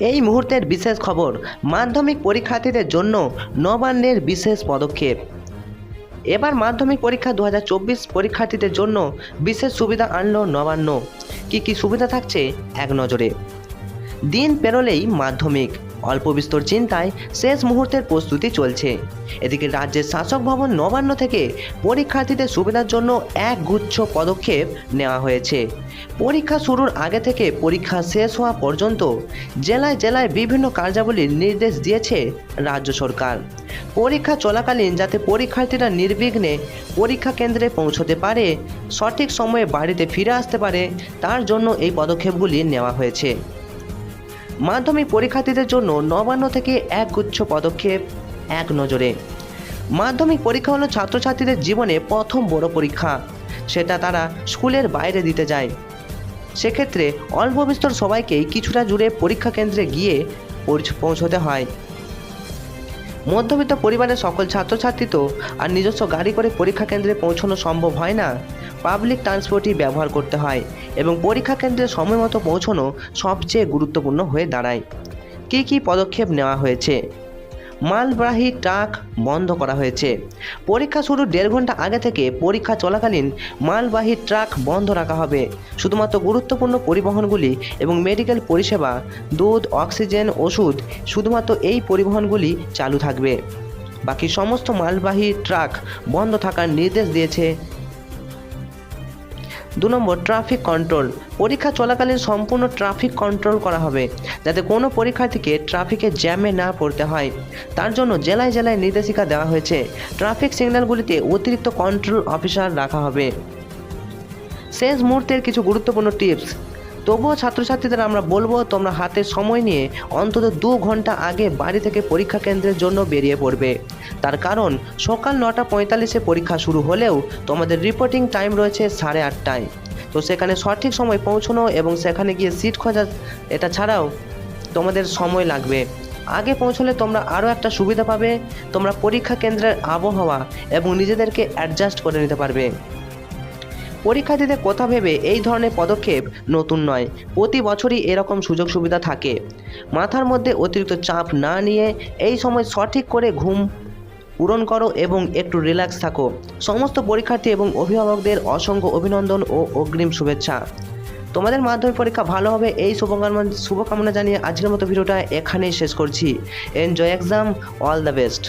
এই মুহূর্তের বিশেষ খবর মাধ্যমিক পরীক্ষার্থীদের জন্য নবান্নের বিশেষ পদক্ষেপ। এবার মাধ্যমিক পরীক্ষা দু হাজার চব্বিশ পরীক্ষার্থীদের জন্য বিশেষ সুবিধা আনল নবান্ন। কি কি সুবিধা থাকছে এক নজরে। দিন পেরোলেই মাধ্যমিক। অল্প বিস্তর চিন্তায় শেষ মুহূর্তের প্রস্তুতি চলছে। এদিকে রাজ্যের শাসক ভবন নবান্ন থেকে পরীক্ষার্থীদের সুবিধার জন্য এক গুচ্ছ পদক্ষেপ নেওয়া হয়েছে। পরীক্ষা শুরুর আগে থেকে পরীক্ষা শেষ হওয়া পর্যন্ত জেলায় জেলায় বিভিন্ন কার্যাবলীর নির্দেশ দিয়েছে রাজ্য সরকার। পরীক্ষা চলাকালীন যাতে পরীক্ষার্থীরা নির্বিঘ্নে পরীক্ষা কেন্দ্রে পৌঁছতে পারে, সঠিক সময়ে বাড়িতে ফিরে আসতে পারে, তার জন্য এই পদক্ষেপগুলি নেওয়া হয়েছে। মাধ্যমিক পরীক্ষার্থীদের জন্য নবান্ন থেকে এক গুচ্ছ পদক্ষেপ, এক নজরে। মাধ্যমিক পরীক্ষা হলো ছাত্রছাত্রীদের জীবনে প্রথম বড় পরীক্ষা। সেটা তারা স্কুলের বাইরে দিতে যায়। সেক্ষেত্রে অল্প বিস্তর সবাইকেই কিছুটা জুড়ে পরীক্ষা কেন্দ্রে গিয়ে পৌঁছতে হয়। মধ্যবিত্ত পরিবারের সকল ছাত্রছাত্রী তো আর নিজস্ব গাড়ি করে পরীক্ষা কেন্দ্রে পৌঁছানো সম্ভব হয় না। পাবলিক ট্রান্সপোর্টই ব্যবহার করতে হয় এবং পরীক্ষা কেন্দ্রে সময় মতো পৌঁছানো সবচেয়ে গুরুত্বপূর্ণ হয়ে দাঁড়ায়। কী কী পদক্ষেপ নেওয়া হয়েছে? মালবাহী ট্রাক বন্ধ করা হয়েছে। পরীক্ষা শুরু দেড় ঘণ্টা আগে থেকে পরীক্ষা চলাকালীন মালবাহী ট্রাক বন্ধ রাখা হবে। শুধুমাত্র গুরুত্বপূর্ণ পরিবহনগুলি এবং মেডিকেল পরিষেবা, দুধ, অক্সিজেন, ওষুধ, শুধুমাত্র এই পরিবহনগুলি চালু থাকবে। বাকি সমস্ত মালবাহী ট্রাক বন্ধ থাকার নির্দেশ দিয়েছে দু নম্বর ট্রাফিক কন্ট্রোল পরীক্ষা চলাকালীন সম্পূর্ণ ট্রাফিক কন্ট্রোল করা হবে, যাতে কোনো পরীক্ষার্থীকে ট্রাফিকে জ্যামে না পড়তে হয়। তার জন্য জেলায় জেলায় নির্দেশিকা দেওয়া হয়েছে। ট্রাফিক সিগন্যালগুলিতে অতিরিক্ত কন্ট্রোল অফিসার রাখা হবে। শেষ মুহূর্তের কিছু গুরুত্বপূর্ণ টিপস তবুও ছাত্রছাত্রীদের আমরা বলব, তোমরা হাতে সময় নিয়ে অন্তত দু ঘণ্টা আগে বাড়ি থেকে পরীক্ষা কেন্দ্রের জন্য বেরিয়ে পড়বে। তার কারণ, সকাল নটা পঁয়তাল্লিশে পরীক্ষা শুরু হলেও তোমাদের রিপোর্টিং টাইম রয়েছে সাড়ে আটটায়। তো সেখানে সঠিক সময় পৌঁছানো এবং সেখানে গিয়ে সিট খোঁজা, এটা ছাড়াও তোমাদের সময় লাগবে। আগে পৌঁছলে তোমরা আরও একটা সুবিধা পাবে, তোমরা পরীক্ষা কেন্দ্রের আবহাওয়া এবং নিজেদেরকে অ্যাডজাস্ট করে নিতে পারবে। পরীক্ষার্থীদের কথা ভেবে এই ধরনের পদক্ষেপ নতুন নয়। প্রতি বছরই এরকম সুযোগ সুবিধা থাকে। মাথার মধ্যে অতিরিক্ত চাপ না নিয়ে এই সময় সঠিক করে ঘুম পূরণ করো এবং একটু রিল্যাক্স থাকো। সমস্ত পরীক্ষার্থী এবং অভিভাবকদের অসংখ্য অভিনন্দন ও অগ্রিম শুভেচ্ছা। তোমাদের মাধ্যমিক পরীক্ষা ভালো হবে, এই শুভকামনা শুভকামনা জানিয়ে আজকের মতো ভিডিওটা এখানেই শেষ করছি। Enjoy exam all the best